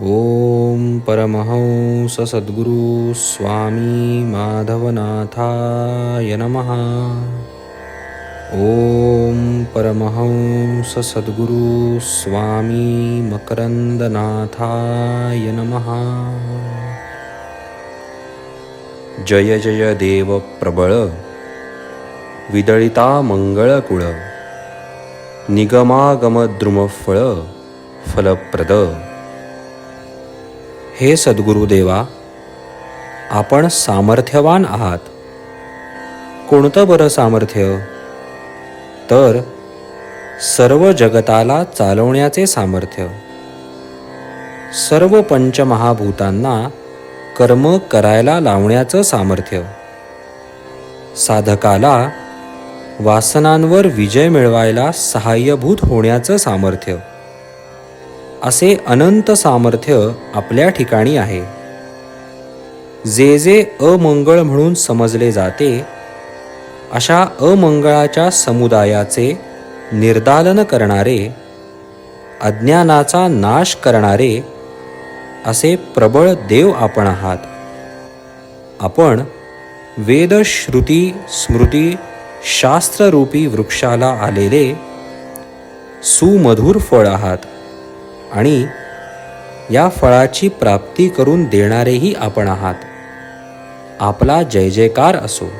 ओम परमहंस सद्गुरु स्वामी माधवनाथाय नमः। ओम परमहंस सद्गुरु स्वामी मकरंदनाथाय नमः। जय जय देव प्रबळ विदळिता मंगळकुळ निगमागमद्रुमफळ फलप्रद हे सद्गुरुदेवा आपण सामर्थ्यवान आहात. कोणतं बरं सामर्थ्य? तर सर्व जगताला चालवण्याचे सामर्थ्य. सर्व पंचमहाभूतांना कर्म करायला लावण्याचं सामर्थ्य. साधकाला वासनांवर विजय मिळवायला सहाय्यभूत होण्याचं सामर्थ्य. असे अनंत सामर्थ्य आपल्या ठिकाणी आहे. जे जे अमंगळ म्हणून समजले जाते अशा अमंगळाच्या समुदायाचे निर्दालन करणारे अज्ञानाचा नाश करणारे असे प्रबळ देव आपण आहात. आपण वेदश्रुती स्मृती शास्त्ररूपी वृक्षाला आलेले सुमधुर फळ आहात. आणि या फळाची प्राप्ती करून देणारेही आपण आहात. आपला जय जयकार असो.